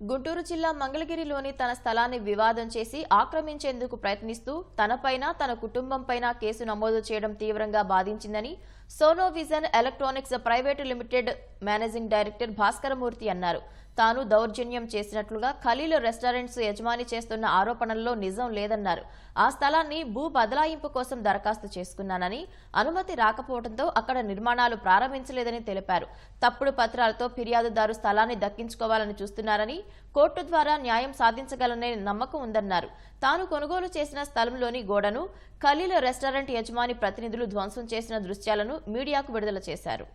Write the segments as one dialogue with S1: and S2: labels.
S1: గుంటూరు జిల్లా మంగళగిరిలోని తన స్థలాన్ని వివాదం చేసి ఆక్రమించేందుకు ప్రయత్నిస్తూ తనపైన తన కుటుంబంపైన కేసు నమోదు చేయడం తీవ్రంగా బాధించిందని Sonovision electronics private limited managing director Bhaskaramurthy అన్నారు. తాను దౌర్జన్యం చేసినట్లుగా ఖలీల్ రెస్టారెంట్స్ యజమాని చేస్తున్న ఆరోపణల్లో నిజం లేదన్నారు. ఆ స్థలాన్ని భూ బదలాయింపు కోసం దరఖాస్తు చేసుకున్నానని అనుమతి రాకపోవడంతో అక్కడ నిర్మాణాలు ప్రారంభించలేదని తెలిపారు. తప్పుడు పత్రాలతో ఫిర్యాదుదారు స్థలాన్ని దక్కించుకోవాలని చూస్తున్నారని కోర్టు ద్వారా న్యాయం సాధించగలనే నమ్మకం ఉందన్నారు. తాను కొనుగోలు చేసిన స్థలంలోని గోడను ఖలీల్ రెస్టారెంట్ యజమాని ప్రతినిధులు ధ్వంసం చేసిన దృశ్యాలను మీడియాకు విడుదల చేశారు.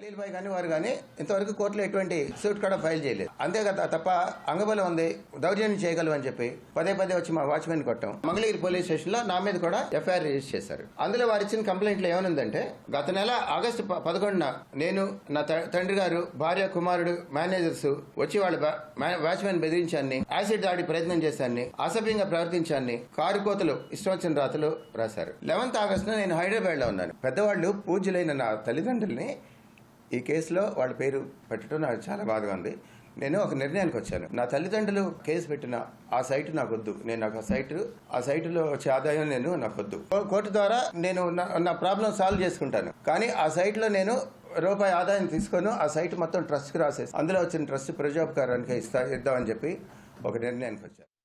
S2: ఖలీల్ భాయ్ కానీ వారు కానీ ఇంతవరకు కోర్టులో ఎటువంటి సూట్ కూడా ఫైల్ చేయలేదు. అంతేకాదు తప్ప అంగబలం ఉంది దౌర్జన్యం చేయగలవు అని చెప్పి పదే పదే వచ్చి మా వాచ్మెన్ కొట్టాం. మంగళగిరి పోలీస్ స్టేషన్లో నా మీద కూడా ఎఫ్ఐఆర్ రిజిస్టర్ చేశారు. అందులో వారు ఇచ్చిన కంప్లైంట్లో ఏమనుందంటే గత నెల ఆగస్టు ప- పదకొండున నేను నా త- తండ్రి గారు భార్య కుమారుడు మేనేజర్స్ వచ్చి వాళ్ళ వాచ్మెన్ బెదిరించాన్ని యాసిడ్ దాడి ప్రయత్నం చేశాన్ని అసభ్యంగా ప్రవర్తించాన్ని కారు కోతలు ఇష్టం వచ్చిన రాతలు రాశారు. లెవెన్త్ ఆగస్టున నేను హైదరాబాద్లో ఉన్నాను. పెద్దవాళ్ళు పూజలైన నా తల్లిదండ్రుల్ని ఈ కేసులో వాళ్ళ పేరు పెట్టడం నాకు చాలా బాధగా ఉంది. నేను ఒక నిర్ణయానికి వచ్చాను. నా తల్లిదండ్రులు కేసు పెట్టిన ఆ సైట్ నాకు వద్దు. నేను నాకు ఆ సైట్ ఆ సైట్లో వచ్చే ఆదాయం నేను నాకు వద్దు. కోర్టు ద్వారా నేను నా- నా ప్రాబ్లం సాల్వ్ చేసుకుంటాను. కానీ ఆ సైట్లో నేను రూపాయి ఆదాయం తీసుకొని. ఆ సైట్ మొత్తం ట్రస్ట్కి రాసేసి అందులో వచ్చిన ట్రస్ట్ ప్రజోపకారానికి ఇస్తా ఇద్దామని చెప్పి ఒక నిర్ణయానికి వచ్చాను.